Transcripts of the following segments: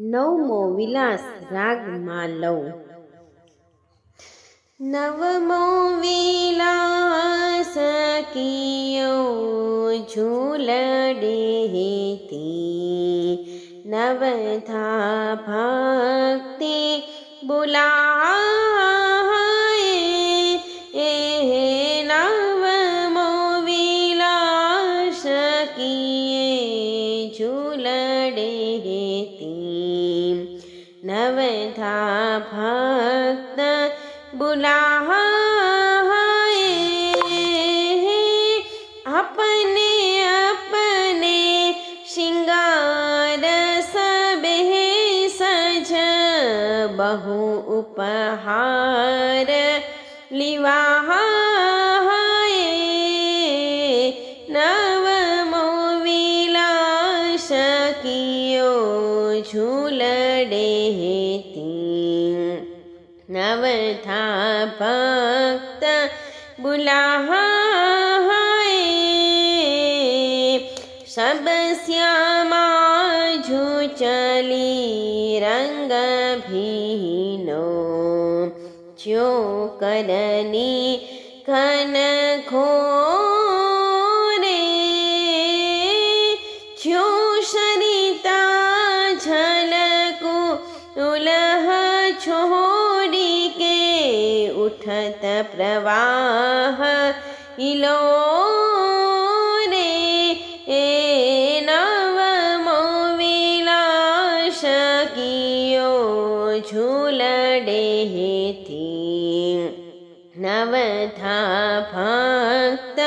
નવમો વિલાસ રાગમાં લઉં. નવમો વિલાસ કિયો ઝૂલડે હેતી. નવધા ભક્તિ બોલાય એ નવમો વિલાસ કિયે ઝૂલડે હેતી. अवधा भक्त बुलाहा अपने अपने श्रृंगार सब सज बहु उपहार लिवाहा नव विलास की झूल डेती नवथा भक्त बुलाहा सब श्यामा झू चली रंग भीनो जो करनी घन खो પ્રવાહ ઇલો રે એ નવમો વિલાસ કિયો ઝૂલડે હેતી નવથા ભક્ત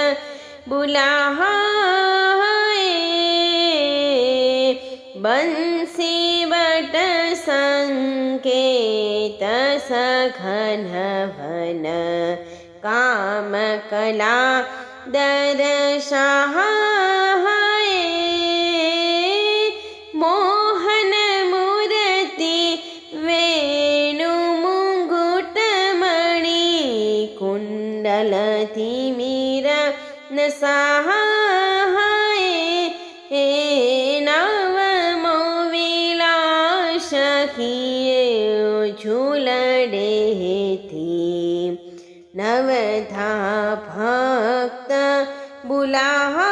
બુલાહાય બંસી બટ સંકેત घन कामकला दर्शः मोहन मूर्ति वेणु न साहा सर्वधा भक्त बुलाहा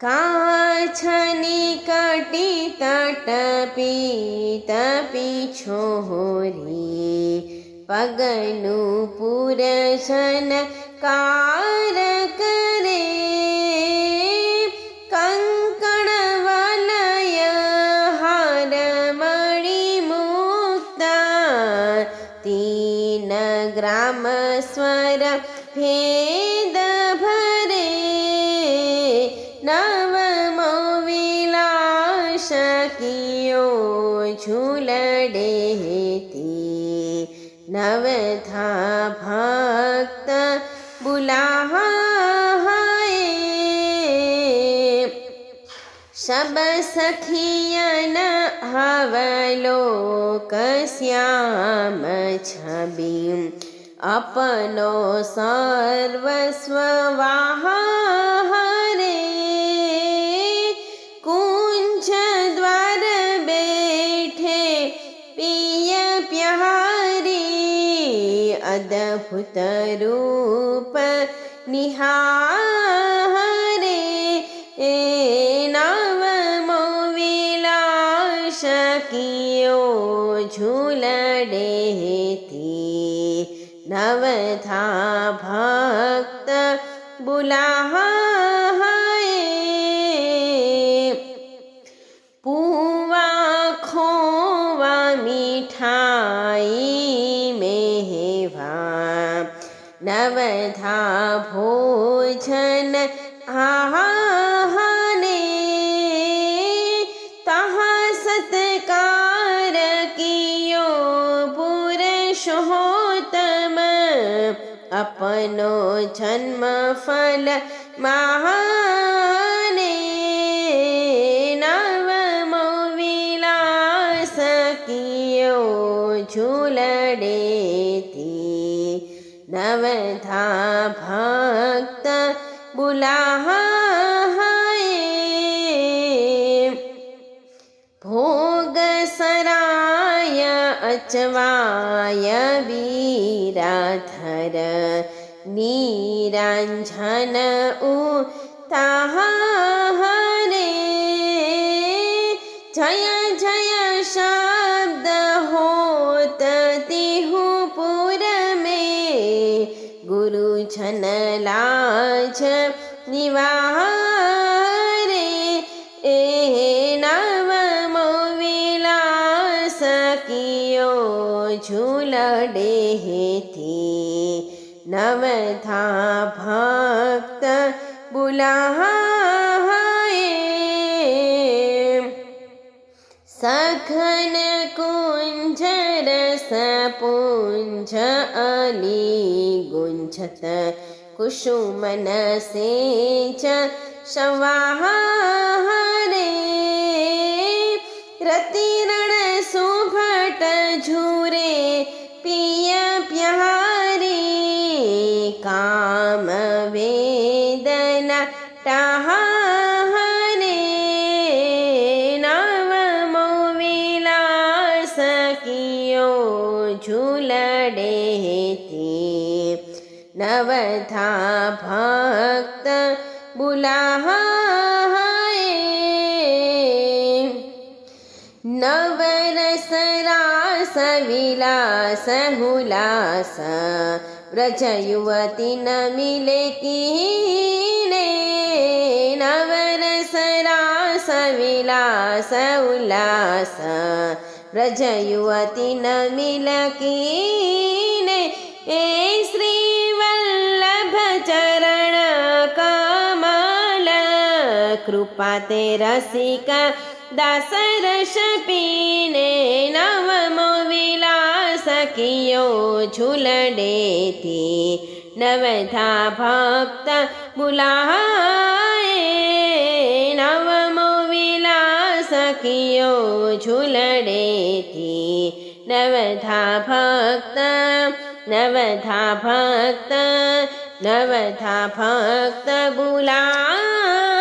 काछनी कटी तट तपी छोरी पगनु पुरसन कारक तीन ग्राम स्वर भेद भरे। नवमो विलास कियो झूलडे था भक्त बुलाहा सब सखियन हवलोकस्याम छबिं। अपनो सर्वस्ववाहा अद्भुत रूप निहार। કિયો ઝૂલડેથી નવધા ભક્ત બુલાહાએ પૂવા ખોવા મીઠાઈ મેહવા. નવધા ભોજન આહા અપનો જન્મ ફલ મહાને નવમો વિલાસ કિયો ઝૂલડેતી નવધા ભક્ત બુલાહાય અચવાય વીરાધર નીરાંજન ઉ તાહરે જય જય શબ્દ હોત તેહુ પુર મે ગુરુ જન લાજ નિવાહ ઝૂલા ડેહેથી નવધા ભક્ત બુલાહાય. સઘન કુંજર સપુંજ અલી ગુંજત, કુસુમન સેચ શવાહારે રતિરણ સુભટ ઝૂ कामवेदन हरे नवमो विलासकियो झुलडेति। नव भक्त बुला हरे नव रसरासलासुलास વ્રજ યુવતી ન મિલે કીને નવરસ રાસ વિલાસ ઉલ્લાસ વ્રજ યુવતી ન મિલ કીને એ શ્રી વલ્લભ ચરણ કમલ કૃપા તે રસિકા દાસરસ પીને નવમો વિલાસ કિયો ઝુલડેથી. નવધા ભક્ત બુલાય નવમો વિલાસ કિયો ઝુલડેથી. નવધા ભક્ત નવધા ભક્ત નવધા ભક્ત બુલા